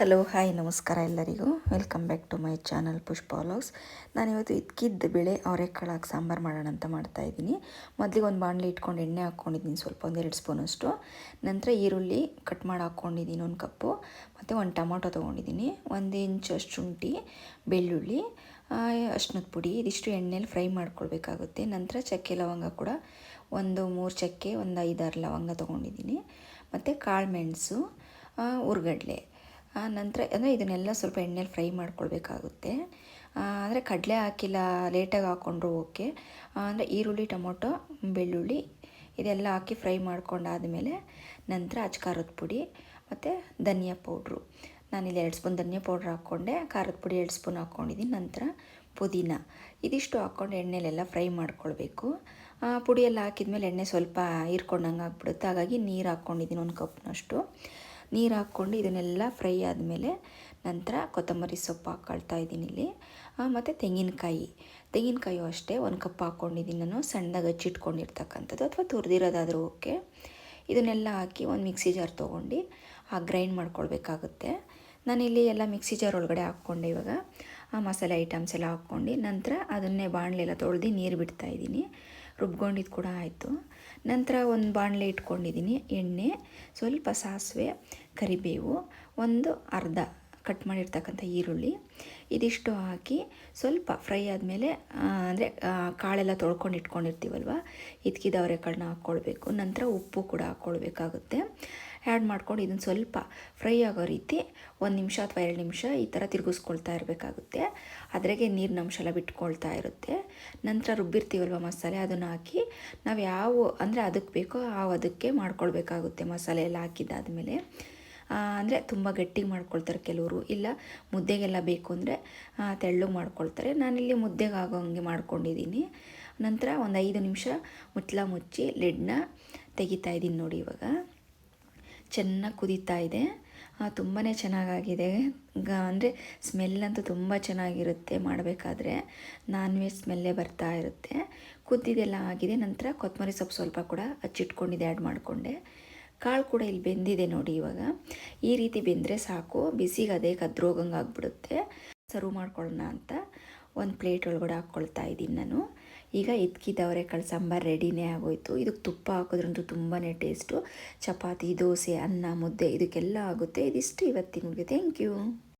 Hello hi ನಮಸ್ಕಾರ ಎಲ್ಲರಿಗೂ. Welcome back to my channel Pushpa ನಾನು ನಾನಿವತ್ತು ಇದ್ಕಿದ್ದ ಬೇಳೆ ಹಾಕಿ ಸಾಂಬಾರು ಮಾಡೋಣ ಅಂತ ಮಾಡ್ತಾಯಿದ್ದೀನಿ ಮೊದಲಿಗೆ ಒಂದು ಬಾಣಲಿ ಇಟ್ಕೊಂಡು ಎಣ್ಣೆ ಹಾಕ್ಕೊಂಡಿದ್ದೀನಿ, ಸ್ವಲ್ಪ ಒಂದೆರಡು ಸ್ಪೂನಷ್ಟು. ನಂತರ ಈರುಳ್ಳಿ ಕಟ್ ಮಾಡಿ ಹಾಕ್ಕೊಂಡಿದ್ದೀನಿ ಒಂದು ಕಪ್ಪು. ಮತ್ತು ಒಂದು ಟೊಮೊಟೊ ತೊಗೊಂಡಿದ್ದೀನಿ, ಒಂದು ಇಂಚಷ್ಟು ಶುಂಠಿ, ಬೆಳ್ಳುಳ್ಳಿ ಅಷ್ಟನದ ಪುಡಿ, ಇದಿಷ್ಟು ಎಣ್ಣೆಲಿ ಫ್ರೈ ಮಾಡ್ಕೊಳ್ಬೇಕಾಗುತ್ತೆ. ನಂತರ ಚಕ್ಕೆ ಲವಂಗ ಕೂಡ ಒಂದು ಮೂರು ಚಕ್ಕೆ, ಒಂದು ಐದಾರು ಲವಂಗ ತೊಗೊಂಡಿದ್ದೀನಿ. ಮತ್ತು ಕಾಳು ಮೆಣಸು ಉರ್ಗಡ್ಲೆ. ನಂತರ, ಅಂದರೆ ಇದನ್ನೆಲ್ಲ ಸ್ವಲ್ಪ ಎಣ್ಣೆಲಿ ಫ್ರೈ ಮಾಡ್ಕೊಳ್ಬೇಕಾಗುತ್ತೆ. ಅಂದರೆ ಕಡಲೆ ಹಾಕಿಲ್ಲ, ಲೇಟಾಗಿ ಹಾಕ್ಕೊಂಡ್ರು ಓಕೆ. ಅಂದರೆ ಈರುಳ್ಳಿ, ಟೊಮೊಟೊ, ಬೆಳ್ಳುಳ್ಳಿ, ಇದೆಲ್ಲ ಹಾಕಿ ಫ್ರೈ ಮಾಡ್ಕೊಂಡಾದಮೇಲೆ ನಂತರ ಅಚ್ಚ ಖಾರದ ಪುಡಿ ಮತ್ತು ಧನಿಯಾ ಪೌಡ್ರು. ನಾನಿಲ್ಲಿ ಎರಡು ಸ್ಪೂನ್ ಧನಿಯಾ ಪೌಡ್ರ್ ಹಾಕ್ಕೊಂಡೆ, ಖಾರದ ಪುಡಿ ಎರಡು ಸ್ಪೂನ್ ಹಾಕ್ಕೊಂಡಿದ್ದೀನಿ. ನಂತರ ಪುದೀನ. ಇದಿಷ್ಟು ಹಾಕ್ಕೊಂಡು ಎಣ್ಣೆಲೆಲ್ಲ ಫ್ರೈ ಮಾಡ್ಕೊಳ್ಬೇಕು. ಪುಡಿಯೆಲ್ಲ ಹಾಕಿದ್ಮೇಲೆ ಎಣ್ಣೆ ಸ್ವಲ್ಪ ಹೀರ್ಕೊಂಡಂಗೆ ಆಗ್ಬಿಡುತ್ತೆ ಹಾಗಾಗಿ ನೀರು ಹಾಕ್ಕೊಂಡಿದ್ದೀನಿ ಒಂದು ಕಪ್ನಷ್ಟು. ನೀರು ಹಾಕ್ಕೊಂಡು ಇದನ್ನೆಲ್ಲ ಫ್ರೈ ಆದಮೇಲೆ ನಂತರ ಕೊತ್ತಂಬರಿ ಸೊಪ್ಪು ಹಾಕ್ಕೊಳ್ತಾ ಇದ್ದೀನಿ ಇಲ್ಲಿ. ಮತ್ತು ತೆಂಗಿನಕಾಯಿ. ತೆಂಗಿನಕಾಯಿ ಅಷ್ಟೇ ಒಂದು ಕಪ್ ಹಾಕ್ಕೊಂಡಿದ್ದೀನಿ ನಾನು, ಸಣ್ಣದಾಗಿ ಹಚ್ಚಿಟ್ಕೊಂಡಿರ್ತಕ್ಕಂಥದ್ದು ಅಥವಾ ತುರಿದಿರೋದಾದರೂ ಓಕೆ. ಇದನ್ನೆಲ್ಲ ಹಾಕಿ ಒಂದು ಮಿಕ್ಸಿ ಜಾರ್ ತೊಗೊಂಡು ಆ ಗ್ರೈಂಡ್ ಮಾಡ್ಕೊಳ್ಬೇಕಾಗುತ್ತೆ. ನಾನಿಲ್ಲಿ ಎಲ್ಲ ಮಿಕ್ಸಿ ಜಾರ್ ಒಳಗಡೆ ಹಾಕ್ಕೊಂಡೆ ಇವಾಗ. ಆ ಮಸಾಲೆ ಐಟಮ್ಸ್ ಎಲ್ಲ ಹಾಕ್ಕೊಂಡು ನಂತರ ಅದನ್ನೇ ಬಾಣಲೆಲ್ಲ ತೊಳೆದು ನೀರು ಬಿಡ್ತಾಯಿದ್ದೀನಿ ರುಬ್ಕೊಂಡಿದ್ದು ಕೂಡ ಆಯಿತು. ನಂತರ ಒಂದು ಬಾಣಲೆ ಇಟ್ಕೊಂಡಿದ್ದೀನಿ ಎಣ್ಣೆ ಸ್ವಲ್ಪ ಸಾಸಿವೆ ಕರಿಬೇವು ಒಂದು ಅರ್ಧ ಕಟ್ ಮಾಡಿರ್ತಕ್ಕಂಥ ಈರುಳ್ಳಿ. ಇದಿಷ್ಟು ಹಾಕಿ ಸ್ವಲ್ಪ ಫ್ರೈ ಆದಮೇಲೆ ಅಂದರೆ ಕಾಳೆಲ್ಲ ತೊಳ್ಕೊಂಡು ಇಟ್ಕೊಂಡಿರ್ತೀವಲ್ವ? ಇದ್ಕಿದ ಅವರೆಕಾಳನ್ನ ಹಾಕ್ಕೊಳ್ಬೇಕು. ನಂತರ ಉಪ್ಪು ಕೂಡ ಹಾಕ್ಕೊಳ್ಬೇಕಾಗುತ್ತೆ. ಆ್ಯಡ್ ಮಾಡ್ಕೊಂಡು ಇದನ್ನು ಸ್ವಲ್ಪ ಫ್ರೈ ಆಗೋ ರೀತಿ ಒಂದು ನಿಮಿಷ ಅಥವಾ ಎರಡು ನಿಮಿಷ ಈ ಥರ ತಿರುಗಿಸ್ಕೊಳ್ತಾ ಇರಬೇಕಾಗುತ್ತೆ. ಅದ್ರಾಗೆ ನೀರಿನ ಅಂಶ ಎಲ್ಲ ಬಿಟ್ಕೊಳ್ತಾ ಇರುತ್ತೆ. ನಂತರ ರುಬ್ಬಿರ್ತೀವಲ್ವ ಮಸಾಲೆ? ಅದನ್ನು ಹಾಕಿ ನಾವು ಯಾವ, ಅಂದರೆ ಅದಕ್ಕೆ ಬೇಕೋ ಆ ಅದಕ್ಕೆ ಮಾಡ್ಕೊಳ್ಬೇಕಾಗುತ್ತೆ ಮಸಾಲೆ ಎಲ್ಲ ಹಾಕಿದ್ದಾದಮೇಲೆ. ಅಂದರೆ ತುಂಬ ಗಟ್ಟಿಗೆ ಮಾಡ್ಕೊಳ್ತಾರೆ ಕೆಲವರು. ಇಲ್ಲ, ಮುದ್ದೆಗೆಲ್ಲ ಬೇಕು ಅಂದರೆ ತೆಳ್ಳಗೆ ಮಾಡ್ಕೊಳ್ತಾರೆ. ನಾನಿಲ್ಲಿ ಮುದ್ದೆಗೆ ಆಗೋ ಹಂಗೆ ಮಾಡ್ಕೊಂಡಿದ್ದೀನಿ ನಂತರ ಒಂದು ಐದು ನಿಮಿಷ ಮುಚ್ಚಲ ಮುಚ್ಚಿ ಲೆಡ್ನ ತೆಗಿತಾ ಇದ್ದೀನಿ ನೋಡಿ ಇವಾಗ. ಚೆನ್ನಾಗಿ ಕುದೀತಾ ಇದೆ. ತುಂಬಾ ಚೆನ್ನಾಗಾಗಿದೆ. ಗ, ಅಂದರೆ ಸ್ಮೆಲ್ಲಂತೂ ತುಂಬ ಚೆನ್ನಾಗಿರುತ್ತೆ ಮಾಡಬೇಕಾದ್ರೆ. ನಾನ್ ವೆಜ್ ಸ್ಮೆಲ್ಲೇ ಬರ್ತಾ ಇರುತ್ತೆ. ಕುದ್ದಿದೆಲ್ಲ ಆಗಿದೆ. ನಂತರ ಕೊತ್ತಂಬರಿ ಸೊಪ್ಪು ಸ್ವಲ್ಪ ಕೂಡ ಹಚ್ಚಿಟ್ಕೊಂಡಿದ್ದೆ ಆ್ಯಡ್ ಮಾಡಿಕೊಂಡೆ. ಕಾಳು ಕೂಡ ಇಲ್ಲಿ ಬೆಂದಿದೆ ನೋಡಿ ಇವಾಗ. ಈ ರೀತಿ ಬೆಂದರೆ ಸಾಕು. ಬಿಸಿಗೆ ಅದೇ ಕದ್ರೋಗಂಗೆ ಆಗಿಬಿಡುತ್ತೆ. ಸರ್ವ್ ಮಾಡ್ಕೊಳ್ಳೋಣ ಅಂತ ಒಂದು ಪ್ಲೇಟ್ ಒಳಗಡೆ ಹಾಕ್ಕೊಳ್ತಾ ಇದ್ದೀನಿ ನಾನು. ಈಗ ಇದ್ಕಿದ್ದವರೆ ಕಾಳು ಸಾಂಬಾರು ರೆಡಿನೇ ಆಗೋಯ್ತು. ಇದಕ್ಕೆ ತುಪ್ಪ ಹಾಕೋದ್ರಂತೂ ತುಂಬಾ ಟೇಸ್ಟು. ಚಪಾತಿ, ದೋಸೆ, ಅನ್ನ, ಮುದ್ದೆ ಇದಕ್ಕೆಲ್ಲ ಆಗುತ್ತೆ. ಇದಿಷ್ಟು ಇವತ್ತಿನ ಥ್ಯಾಂಕ್ ಯು.